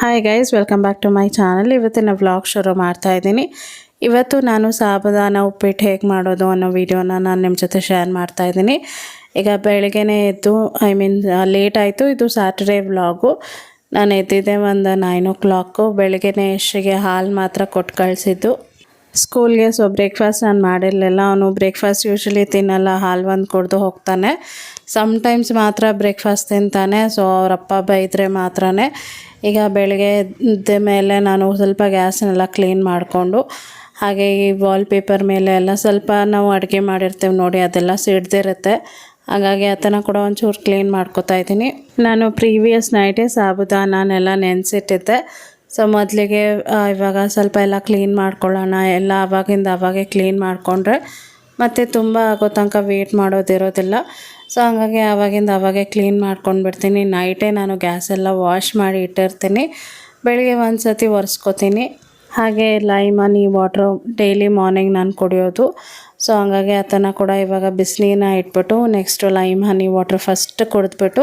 Hi guys welcome back to my channel ಇವತ್ತಿನ vlog ಶುರು ಮಾಡ್ತಾ ಇದ್ದೀನಿ. ಇವತ್ತು ನಾನು ಸಾಬುದಾನ, ಉಪ್ಪಿಟ್ಟು ಹೇಗೆ ಮಾಡೋದು ಅನ್ನೋ ವಿಡಿಯೋನ ನಾನು ನಿಮ್ಮ ಜೊತೆ ಶೇರ್ ಮಾಡ್ತಾ ಇದ್ದೀನಿ. ಈಗ ಬೆಳಗ್ಗೆನೇ ಎದ್ದು ಐ ಮೀನ್ ಲೇಟ್ ಆಯಿತು. ಇದು ಸ್ಯಾಟರ್ಡೇ ವ್ಲಾಗು ನಾನು ಎದ್ದಿದ್ದೆ ಒಂದು ನೈನ್ ಓ ಕ್ಲಾಕು ಬೆಳಗ್ಗೆನೇ ಇಷ್ಟಿಗೆ ಹಾಲು ಮಾತ್ರ ಕೊಟ್ಟು ಕಳಿಸಿದ್ದು. ಸ್ಕೂಲ್ಗೆ ಸೊ ಬ್ರೇಕ್ಫಾಸ್ಟ್ ನಾನು ಮಾಡಿರಲಿಲ್ಲ. ಅವನು ಬ್ರೇಕ್ಫಾಸ್ಟ್ ಯೂಶ್ವಲಿ ತಿನ್ನಲ್ಲ, ಹಾಲು ಒಂದು ಕುಡ್ದು ಹೋಗ್ತಾನೆ. ಸಮ್ಟೈಮ್ಸ್ ಮಾತ್ರ ಬ್ರೇಕ್ಫಾಸ್ಟ್ ತಿಂತಾನೆ ಸೊ ಅವರಪ್ಪ ಬೈದರೆ ಮಾತ್ರ ಈಗ ಬೆಳಗ್ಗೆ ಎದ್ದ ಮೇಲೆ ನಾನು ಸ್ವಲ್ಪ ಗ್ಯಾಸನ್ನೆಲ್ಲ ಕ್ಲೀನ್ ಮಾಡಿಕೊಂಡು, ಹಾಗೆ ಈ ವಾಲ್ ಪೇಪರ್ ಮೇಲೆ ಎಲ್ಲ ಸ್ವಲ್ಪ ನಾವು ಅಡುಗೆ ಮಾಡಿರ್ತೀವಿ ನೋಡಿ, ಅದೆಲ್ಲ ಸಿಡ್ದಿರುತ್ತೆ. ಹಾಗಾಗಿ ಆತನ ಕೂಡ ಒಂಚೂರು ಕ್ಲೀನ್ ಮಾಡ್ಕೋತಾ ಇದ್ದೀನಿ. ನಾನು ಪ್ರೀವಿಯಸ್ ನೈಟೇ ಸಾಬುದಾನನೆಲ್ಲ ನೆನೆಸಿಟ್ಟಿದ್ದೆ. ಸೊ ಮೊದಲಿಗೆ ಇವಾಗ ಸ್ವಲ್ಪ ಎಲ್ಲ ಕ್ಲೀನ್ ಮಾಡ್ಕೊಳ್ಳೋಣ. ಎಲ್ಲ ಅವಾಗಿಂದ ಆವಾಗೆ ಕ್ಲೀನ್ ಮಾಡಿಕೊಂಡ್ರೆ ಮತ್ತು ತುಂಬ ಆಗೋ ತನಕ ವೇಟ್ ಮಾಡೋದಿರೋದಿಲ್ಲ ಸೊ ಹಂಗಾಗಿ ಆವಾಗಿಂದ ಆವಾಗೆ ಕ್ಲೀನ್ ಮಾಡ್ಕೊಂಡು ಬಿಡ್ತೀನಿ. ನೈಟೇ ನಾನು ಗ್ಯಾಸೆಲ್ಲ ವಾಶ್ ಮಾಡಿ ಇಟ್ಟಿರ್ತೀನಿ. ಬೆಳಿಗ್ಗೆ ಒಂದು ಸತಿ ಒರೆಸ್ಕೊತೀನಿ. ಹಾಗೆ ಲೈಮ್ ಈ ವಾಟ್ರು ಡೈಲಿ ಮಾರ್ನಿಂಗ್ ನಾನು ಕುಡಿಯೋದು. ಸೊ ಹಂಗಾಗಿ ಅದನ್ನು ಕೂಡ ಇವಾಗ ಬಿಸಿನೀರನ್ನ ಇಟ್ಬಿಟ್ಟು next lime honey water first ಕುಡಿದ್ಬಿಟ್ಟು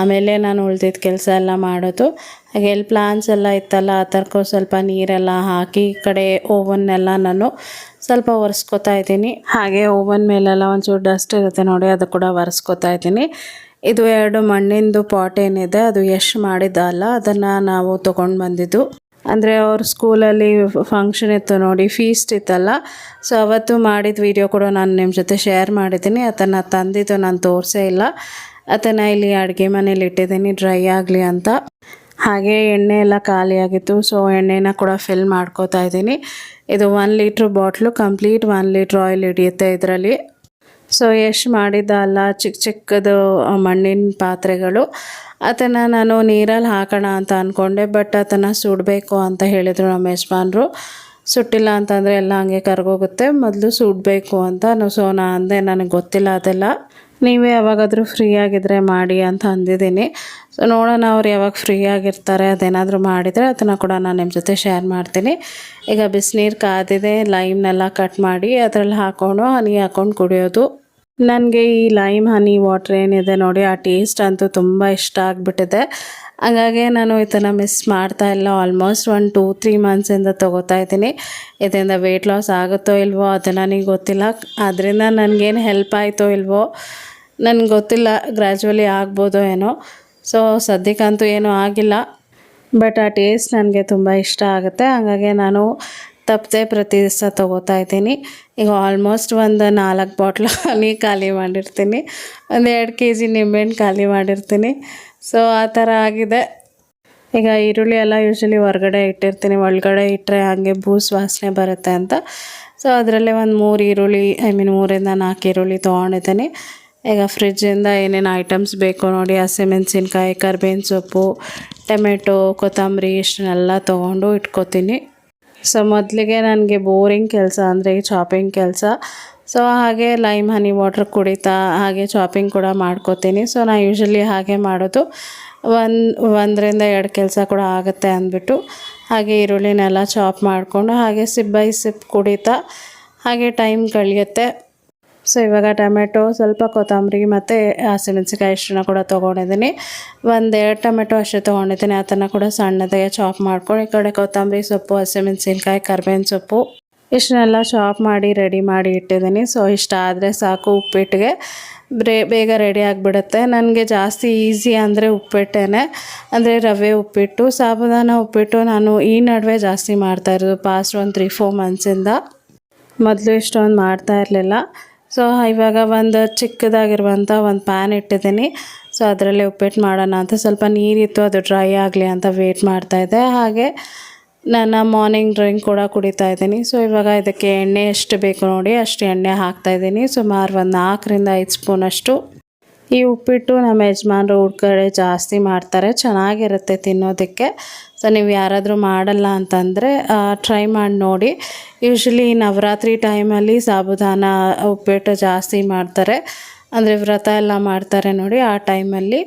ಆಮೇಲೆ ನಾನು ಉಳ್ದಿದ್ದ ಕೆಲಸ ಎಲ್ಲ ಮಾಡೋದು. ಹಾಗೆ ಎಲ್ಲಿ ಪ್ಲಾನ್ಸ್ ಎಲ್ಲ ಇತ್ತಲ್ಲ, ಆ ಥರಕ್ಕೂ ಸ್ವಲ್ಪ ನೀರೆಲ್ಲ ಹಾಕಿ ಈ ಕಡೆ ಓವನ್ನೆಲ್ಲ ನಾನು ಸ್ವಲ್ಪ ಒರೆಸ್ಕೊತಾ ಇದ್ದೀನಿ. ಹಾಗೆ ಓವನ್ ಮೇಲೆಲ್ಲ ಒಂಚೂರು ಡಸ್ಟ್ ಇರುತ್ತೆ ನೋಡಿ, ಅದು ಕೂಡ ಒರೆಸ್ಕೊತಾ ಇದ್ದೀನಿ. ಇದು ಎರಡು ಮಣ್ಣಿಂದು ಪಾಟ್ ಏನಿದೆ, ಅದು ಎಷ್ಟು ಮಾಡಿದ್ದಲ್ಲ, ಅದನ್ನು ನಾವು ತೊಗೊಂಡು ಬಂದಿದ್ದು. ಅಂದರೆ ಅವ್ರ ಸ್ಕೂಲಲ್ಲಿ ಫಂಕ್ಷನ್ ಇತ್ತು ನೋಡಿ ಫೀಸ್ಟ್ ಇತ್ತಲ್ಲ. ಸೊ ಅವತ್ತು ಮಾಡಿದ ವಿಡಿಯೋ ಕೂಡ ನಾನು ನಿಮ್ಮ ಜೊತೆ ಶೇರ್ ಮಾಡಿದ್ದೀನಿ. ಅದನ್ನು ತಂದಿದ್ದು ನಾನು ತೋರಿಸೇ ಇಲ್ಲ. ಅದನ್ನು ಇಲ್ಲಿ ಅಡುಗೆ ಮನೇಲಿ ಇಟ್ಟಿದ್ದೀನಿ ಡ್ರೈ ಆಗಲಿ ಅಂತ. ಹಾಗೆ ಎಣ್ಣೆ ಎಲ್ಲ ಖಾಲಿಯಾಗಿತ್ತು ಸೊ ಎಣ್ಣೆನ ಕೂಡ ಫಿಲ್ ಮಾಡ್ಕೋತಾ ಇದ್ದೀನಿ. ಇದು one litre bottle complete one litre oil ಹಿಡಿಯುತ್ತೆ ಇದರಲ್ಲಿ. ಸೊ ಎಷ್ಟು ಮಾಡಿದ್ದ ಅಲ್ಲ ಚಿಕ್ಕ ಚಿಕ್ಕದು ಮಣ್ಣಿನ ಪಾತ್ರೆಗಳು. ಅದನ್ನು ನಾನು ನೀರಲ್ಲಿ ಹಾಕೋಣ ಅಂತ ಅಂದ್ಕೊಂಡೆ ಬಟ್ ಅದನ್ನು ಸುಡಬೇಕು ಅಂತ ಹೇಳಿದರು ನಮ್ಮ ಯಜಮಾನರು. ಸುಟ್ಟಿಲ್ಲ ಅಂತಂದರೆ ಎಲ್ಲ ಹಂಗೆ ಕರ್ಗೋಗುತ್ತೆ, ಮೊದಲು ಸುಡಬೇಕು ಅಂತ ಸೊ ನಾ ಅಂದೆ, ನನಗೆ ಗೊತ್ತಿಲ್ಲ ಅದೆಲ್ಲ. ನೀವೇ ಯಾವಾಗಾದರೂ ಫ್ರೀ ಆಗಿದ್ದರೆ ಮಾಡಿ ಅಂತ ಅಂದಿದ್ದೀನಿ. ಸೊ ನೋಡೋಣ ಅವ್ರು ಯಾವಾಗ ಫ್ರೀ ಆಗಿರ್ತಾರೆ, ಅದೇನಾದರೂ ಮಾಡಿದರೆ ಅದನ್ನು ಕೂಡ ನಾನು ನಿಮ್ಮ ಜೊತೆ ಶೇರ್ ಮಾಡ್ತೀನಿ. ಈಗ ಬಿಸಿನೀರು ಕಾದಿದೆ ಲೈಮ್ನೆಲ್ಲ ಕಟ್ ಮಾಡಿ ಅದರಲ್ಲಿ ಹಾಕ್ಕೊಂಡು ಹನಿ ಹಾಕ್ಕೊಂಡು ಕುಡಿಯೋದು. ನನಗೆ ಈ ಲೈಮ್ ಹನಿ ವಾಟ್ರ್ ಏನಿದೆ ನೋಡಿ, ಆ ಟೇಸ್ಟ್ ಅಂತೂ ತುಂಬ ಇಷ್ಟ ಆಗಿಬಿಟ್ಟಿದೆ. ಹಾಗಾಗಿ ನಾನು ಇದನ್ನು ಮಿಸ್ ಮಾಡ್ತಾ ಇಲ್ಲ. ಆಲ್ಮೋಸ್ಟ್ ಒನ್ ಟೂ ತ್ರೀ ಮಂತ್ಸಿಂದ ತೊಗೋತಾ ಇದ್ದೀನಿ. ಇದರಿಂದ ವೆಯ್ಟ್ ಲಾಸ್ ಆಗುತ್ತೋ ಇಲ್ವೋ ಅದು ನನಗೆ ಗೊತ್ತಿಲ್ಲ. ಅದರಿಂದ ನನಗೇನು ಹೆಲ್ಪ್ ಆಯಿತೋ ಇಲ್ವೋ ನನಗೆ ಗೊತ್ತಿಲ್ಲ ಗ್ರ್ಯಾಜುವಲಿ ಆಗ್ಬೋದೋ ಏನೋ. ಸೊ ಸದ್ಯಕ್ಕಂತೂ ಏನೂ ಆಗಿಲ್ಲ. ಬಟ್ ಆ ಟೇಸ್ಟ್ ನನಗೆ ತುಂಬ ಇಷ್ಟ ಆಗುತ್ತೆ. ಹಾಗಾಗಿ ನಾನು ತಪ್ಪದೆ ಪ್ರತಿ ದಿವಸ ತೊಗೋತಾ ಇದ್ದೀನಿ. ಈಗ ಆಲ್ಮೋಸ್ಟ್ ಒಂದು ನಾಲ್ಕು ಬಾಟ್ಲು ಹನಿ ಖಾಲಿ ಮಾಡಿರ್ತೀನಿ. ಒಂದು ಎರಡು ಕೆ ಜಿ ನಿಂಬೆಹಣ್ಣು ಖಾಲಿ ಮಾಡಿರ್ತೀನಿ. ಸೊ ಆ ಥರ ಆಗಿದೆ. ಈಗ ಈರುಳ್ಳಿ ಎಲ್ಲ ಯೂಶ್ವಲಿ ಹೊರಗಡೆ ಇಟ್ಟಿರ್ತೀನಿ. ಒಳಗಡೆ ಇಟ್ಟರೆ ಹಾಗೆ ಬೂಸ್ ವಾಸನೆ ಬರುತ್ತೆ ಅಂತ. ಸೊ ಅದರಲ್ಲೇ ಒಂದು ಮೂರು ಈರುಳ್ಳಿ ಐ ಮೀನ್ ಮೂರಿಂದ ನಾಲ್ಕು ಈರುಳ್ಳಿ ತೊಗೊಂಡಿದ್ದೀನಿ. ಈಗ ಫ್ರಿಜ್ಜಿಂದ ಏನೇನು ಐಟಮ್ಸ್ ಬೇಕು ನೋಡಿ ಹಸಿಮೆಣ್ಸಿನ್ಕಾಯಿ ಕರ್ಬೇವಿನ ಸೊಪ್ಪು, ಟೊಮೆಟೊ, ಕೊತ್ತಂಬರಿ, ಇಷ್ಟನ್ನೆಲ್ಲ ತೊಗೊಂಡು ಇಟ್ಕೊತೀನಿ. ಸೊ ಮೊದಲಿಗೆ ನನಗೆ ಬೋರಿಂಗ್ ಕೆಲಸ ಅಂದರೆ ಚಾಪಿಂಗ್ ಕೆಲಸ. ಸೊ ಹಾಗೆ ಲೈಮ್ ಹನಿ ವಾಟ್ರ್ ಕುಡಿತಾ, ಹಾಗೆ ಚಾಪಿಂಗ್ ಕೂಡ ಮಾಡ್ಕೋತೀನಿ. ಸೊ ನಾನು ಯೂಶ್ವಲಿ ಹಾಗೆ ಮಾಡೋದು. ಒಂದು, ಒಂದರಿಂದ ಎರಡು ಕೆಲಸ ಕೂಡ ಆಗುತ್ತೆ ಅಂದ್ಬಿಟ್ಟು. ಹಾಗೆ ಈರುಳ್ಳಿನೆಲ್ಲ ಚಾಪ್ ಮಾಡಿಕೊಂಡು, ಹಾಗೆ ಸಿಪ್ ಬೈ ಸಿಪ್ ಕುಡಿತಾ. ಹಾಗೆ ಟೈಮ್ ಕಳೆಯುತ್ತೆ. ಸೊ ಇವಾಗ ಟೊಮೆಟೊ ಸ್ವಲ್ಪ ಕೊತ್ತಂಬರಿ ಮತ್ತು ಹಸಿಮೆಣ್ಸಿಕಾಯಿ ಇಷ್ಟನ್ನ ಕೂಡ ತೊಗೊಂಡಿದ್ದೀನಿ. ಒಂದೆರಡು ಟೊಮೆಟೊ ಅಷ್ಟೇ ತೊಗೊಂಡಿದ್ದೀನಿ. ಅದನ್ನು ಕೂಡ ಸಣ್ಣದಾಗೆ ಚಾಪ್ ಮಾಡ್ಕೊಂಡು, ಈ ಕಡೆ ಕೊತ್ತಂಬರಿ ಸೊಪ್ಪು, ಹಸಿಮೆಣ್ಸಿನ್ಕಾಯಿ, ಕರ್ಬೇವಿನ ಸೊಪ್ಪು, ಇಷ್ಟನ್ನೆಲ್ಲ ಚಾಪ್ ಮಾಡಿ ರೆಡಿ ಮಾಡಿ ಇಟ್ಟಿದ್ದೀನಿ. ಸೊ ಇಷ್ಟ ಆದರೆ ಸಾಕು ಉಪ್ಪಿಟ್ಟಿಗೆ ಬ್ರೇ, ಬೇಗ ರೆಡಿ ಆಗಿಬಿಡುತ್ತೆ. ನನಗೆ ಜಾಸ್ತಿ ಈಸಿ ಅಂದರೆ ಉಪ್ಪಿಟ್ಟೇ ಅಂದರೆ ರವೆ ಉಪ್ಪಿಟ್ಟು, ಸಾಬುದಾನ ಉಪ್ಪಿಟ್ಟು ನಾನು ಈ ನಡುವೆ ಜಾಸ್ತಿ ಮಾಡ್ತಾಯಿರೋದು ಪಾಸ್ಟ್ ಒಂದು ತ್ರೀ ಫೋರ್ ಮಂತ್ಸಿಂದ ಮೊದಲು ಇಷ್ಟೊಂದು ಮಾಡ್ತಾ ಇರಲಿಲ್ಲ. ಸೊ ಇವಾಗ ಒಂದು ಚಿಕ್ಕದಾಗಿರುವಂಥ ಒಂದು ಪ್ಯಾನ್ ಇಟ್ಟಿದ್ದೀನಿ. ಸೊ ಅದರಲ್ಲಿ ಉಪ್ಪಿಟ್ಟು ಮಾಡೋಣ ಅಂತ ಸ್ವಲ್ಪ ನೀರಿತ್ತು ಅದು ಡ್ರೈ ಆಗಲಿ ಅಂತ ವೇಟ್ ಮಾಡ್ತಾಯಿದ್ದೆ ಹಾಗೆ ನನ್ನ ಮಾರ್ನಿಂಗ್ ಡ್ರಿಂಕ್ ಕೂಡ ಕುಡಿತಾ ಇದ್ದೀನಿ. ಸೊ ಇವಾಗ ಇದಕ್ಕೆ ಎಣ್ಣೆ ಎಷ್ಟು ಬೇಕು ನೋಡಿ, ಅಷ್ಟು ಎಣ್ಣೆ ಹಾಕ್ತಾಯಿದ್ದೀನಿ ಸುಮಾರು ಒಂದು ನಾಲ್ಕರಿಂದ ಐದು ಸ್ಪೂನಷ್ಟು ಈ ಉಪ್ಪಿಟ್ಟು ನಮ್ಮ ಯಜಮಾನ್ರು ಕಡೆ ಜಾಸ್ತಿ ಮಾಡ್ತಾರೆ, ಚೆನ್ನಾಗಿರುತ್ತೆ ತಿನ್ನೋದಕ್ಕೆ. ಸೊ ನೀವು ಯಾರಾದರೂ ಮಾಡಲ್ಲ ಅಂತಂದರೆ ಟ್ರೈ ಮಾಡಿ ನೋಡಿ. ಯೂಶ್ವಲಿ ನವರಾತ್ರಿ ಟೈಮಲ್ಲಿ ಸಾಬುದಾನ, ಉಪ್ಪಿಟ್ಟು ಜಾಸ್ತಿ ಮಾಡ್ತಾರೆ. ಅಂದರೆ ವ್ರತ ಎಲ್ಲ ಮಾಡ್ತಾರೆ ನೋಡಿ ಆ ಟೈಮಲ್ಲಿ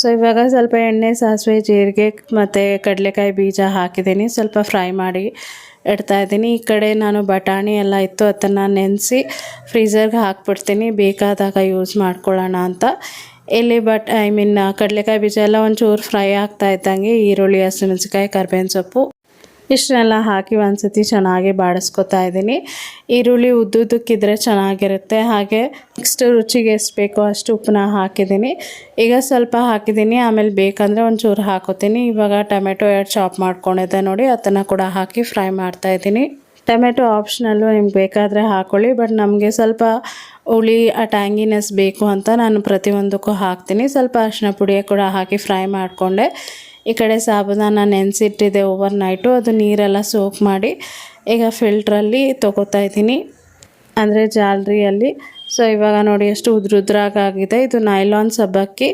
ಸೊ ಇವಾಗ ಸ್ವಲ್ಪ ಎಣ್ಣೆ, ಸಾಸಿವೆ, ಜೀರಿಗೆ ಮತ್ತು ಕಡಲೆಕಾಯಿ ಬೀಜ ಹಾಕಿದ್ದೀನಿ. ಸ್ವಲ್ಪ ಫ್ರೈ ಮಾಡಿ. ಇಡ್ತಾ ಇದ್ದೀನಿ. ಈ ಕಡೆ ನಾನು ಬಟಾಣಿ ಎಲ್ಲ ಇತ್ತು, ಅದನ್ನು ನೆನೆಸಿ ಫ್ರೀಝರ್ಗೆ ಹಾಕ್ಬಿಡ್ತೀನಿ. ಬೇಕಾದಾಗ ಯೂಸ್ ಮಾಡ್ಕೊಳ್ಳೋಣ ಅಂತ. ಇಲ್ಲಿ ಬಟ್, ಐ ಮೀನ್, ಕಡಲೆಕಾಯಿ ಬೀಜ ಎಲ್ಲ ಒಂಚೂರು ಫ್ರೈ ಆಗ್ತಾ ಇದ್ದಂಗೆ ಈರುಳ್ಳಿ ಹಸಿಮೆಣ್ಸಿಕಾಯಿ ಕರ್ಬೇವಿನ ಸೊಪ್ಪು. ಇಷ್ಟನ್ನೆಲ್ಲ ಹಾಕಿ ಒಂದ್ಸತಿ ಚೆನ್ನಾಗಿ ಬಾಡಿಸ್ಕೊತಾ ಇದ್ದೀನಿ. ಈರುಳ್ಳಿ ಉದ್ದುದ್ದಕ್ಕಿದ್ರೆ ಚೆನ್ನಾಗಿರುತ್ತೆ. ಹಾಗೆ ನೆಕ್ಸ್ಟ್ ರುಚಿಗೆ ಎಷ್ಟು ಬೇಕೋ ಅಷ್ಟು ಉಪ್ಪನ್ನ ಹಾಕಿದ್ದೀನಿ. ಈಗ ಸ್ವಲ್ಪ ಹಾಕಿದ್ದೀನಿ. ಆಮೇಲೆ ಬೇಕಂದರೆ ಒಂಚೂರು ಹಾಕೋತೀನಿ. ಇವಾಗ ಟೊಮೆಟೊ ಎರಡು ಚಾಪ್ ಮಾಡ್ಕೊಂಡಿದ್ದೆ ನೋಡಿ, ಅದನ್ನು ಕೂಡ ಹಾಕಿ ಫ್ರೈ ಮಾಡ್ತಾ ಇದ್ದೀನಿ. ಟೊಮೆಟೊ ಆಪ್ಷನಲ್ಲು ನಿಮ್ಗೆ ಬೇಕಾದರೆ ಹಾಕ್ಕೊಳ್ಳಿ ಬಟ್ ನಮಗೆ ಸ್ವಲ್ಪ ಹುಳಿ ಆ ಟ್ಯಾಂಗಿನೆಸ್ ಬೇಕು ಅಂತ ನಾನು ಪ್ರತಿಯೊಂದಕ್ಕೂ ಹಾಕ್ತೀನಿ. ಸ್ವಲ್ಪ ಅರಿಶಿನ ಪುಡಿಯ ಕೂಡ ಹಾಕಿ ಫ್ರೈ ಮಾಡಿಕೊಂಡೆ. ಈ ಕಡೆ ಸಾಬುದಾನ ನೆನೆಸಿಟ್ಟಿದೆ ಓವರ್ ನೈಟು ಅದು ನೀರೆಲ್ಲ ಸೋಕ್ ಮಾಡಿ ಈಗ ಫಿಲ್ಟ್ರಲ್ಲಿ ತೊಗೋತಾ ಇದ್ದೀನಿ. ಅಂದರೆ ಜಾಲ್ರಿಯಲ್ಲಿ. ಸೊ ಇವಾಗ ನೋಡಿ ಎಷ್ಟು ಉದ್ರುದ್ರಾಗಿದೆ ಇದು ನೈಲಾನ್ ಸಬ್ಬಕ್ಕಿ.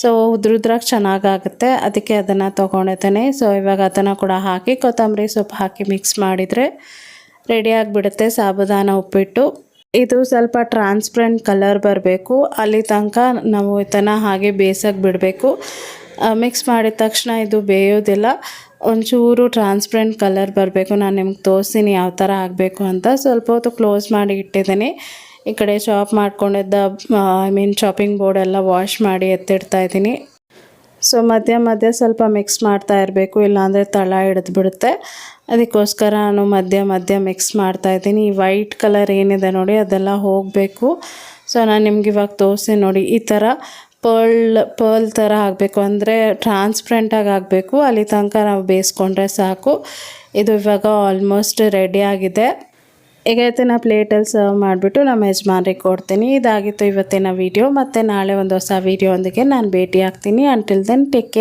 ಸೊ ಉದ್ರುದ್ರಾಗ ಚೆನ್ನಾಗಾಗುತ್ತೆ. ಅದಕ್ಕೆ ಅದನ್ನು ತೊಗೊಂಡಿದ್ದೇನೆ. ಸೊ ಇವಾಗ ಅದನ್ನು ಕೂಡ ಹಾಕಿ ಕೊತ್ತಂಬರಿ ಸೊಪ್ಪು ಹಾಕಿ ಮಿಕ್ಸ್ ಮಾಡಿದರೆ ರೆಡಿ ಆಗಿಬಿಡುತ್ತೆ ಸಾಬುದಾನ ಉಪ್ಪಿಟ್ಟು. ಇದು ಸ್ವಲ್ಪ ಟ್ರಾನ್ಸ್ಪರೆಂಟ್ ಕಲರ್ ಬರಬೇಕು. ಅಲ್ಲಿ ತನಕ ನಾವು ಇದನ್ನು ಹಾಗೆ ಬೇಯಿಸೋಕೆ ಬಿಡಬೇಕು ಮಿಕ್ಸ್ ಮಾಡಿದ ತಕ್ಷಣ ಇದು ಬೇಯೋದಿಲ್ಲ. ಒಂಚೂರು ಟ್ರಾನ್ಸ್ಪರೆಂಟ್ ಕಲರ್ ಬರಬೇಕು. ನಾನು ನಿಮ್ಗೆ ತೋರಿಸ್ತೀನಿ ಯಾವ ಥರ ಆಗಬೇಕು ಅಂತ. ಸ್ವಲ್ಪ ಹೊತ್ತು ಕ್ಲೋಸ್ ಮಾಡಿ ಇಟ್ಟಿದ್ದೀನಿ. ಈ ಕಡೆ ಶಾಪ್ ಮಾಡ್ಕೊಂಡಿದ್ದ ಐ ಮೀನ್ ಶಾಪಿಂಗ್ ಬೋರ್ಡ್ ಎಲ್ಲ ವಾಶ್ ಮಾಡಿ ಎತ್ತಿಡ್ತಾ ಇದ್ದೀನಿ. ಸೊ ಮಧ್ಯ ಮಧ್ಯ ಸ್ವಲ್ಪ ಮಿಕ್ಸ್ ಮಾಡ್ತಾ ಇರಬೇಕು. ಇಲ್ಲಾಂದರೆ ತಳ ಹಿಡಿದು ಬಿಡುತ್ತೆ ಅದಕ್ಕೋಸ್ಕರ ನಾನು ಮಧ್ಯ ಮಧ್ಯ ಮಿಕ್ಸ್ ಮಾಡ್ತಾ ಇದ್ದೀನಿ. ಈ ವೈಟ್ ಕಲರ್ ಏನಿದೆ ನೋಡಿ, ಅದೆಲ್ಲ ಹೋಗಬೇಕು. ಸೊ ನಾನು ನಿಮ್ಗೆ ಇವಾಗ ತೋರಿಸಿ ನೋಡಿ. ಈ ಥರ ಪರ್ಲ್ ಪರ್ಲ್ ಥರ ಆಗಬೇಕು ಅಂದರೆ ಟ್ರಾನ್ಸ್ಪ್ರೆಂಟಾಗಿ ಆಗಬೇಕು ಅಲ್ಲಿ ತನಕ ನಾವು ಬೇಯಿಸ್ಕೊಂಡ್ರೆ ಸಾಕು. ಇದು ಇವಾಗ ಆಲ್ಮೋಸ್ಟ್ ರೆಡಿ ಆಗಿದೆ. ಈಗ ಇದನ್ನು ಪ್ಲೇಟಲ್ಲಿ ಸರ್ವ್ ಮಾಡಿಬಿಟ್ಟು ನಮ್ಮ ಯಜಮಾನ್ರಿಗೆ ಕೊಡ್ತೀನಿ. ಇದಾಗಿತ್ತು ಇವತ್ತಿನ ವೀಡಿಯೋ ಮತ್ತು ನಾಳೆ ಒಂದು ಹೊಸ ವೀಡಿಯೋ ಒಂದಿಗೆ ನಾನು ಭೇಟಿ ಆಗ್ತೀನಿ ಅಂಟಿಲ್ ದೆನ್ ಟೇಕ್ ಕೇರ್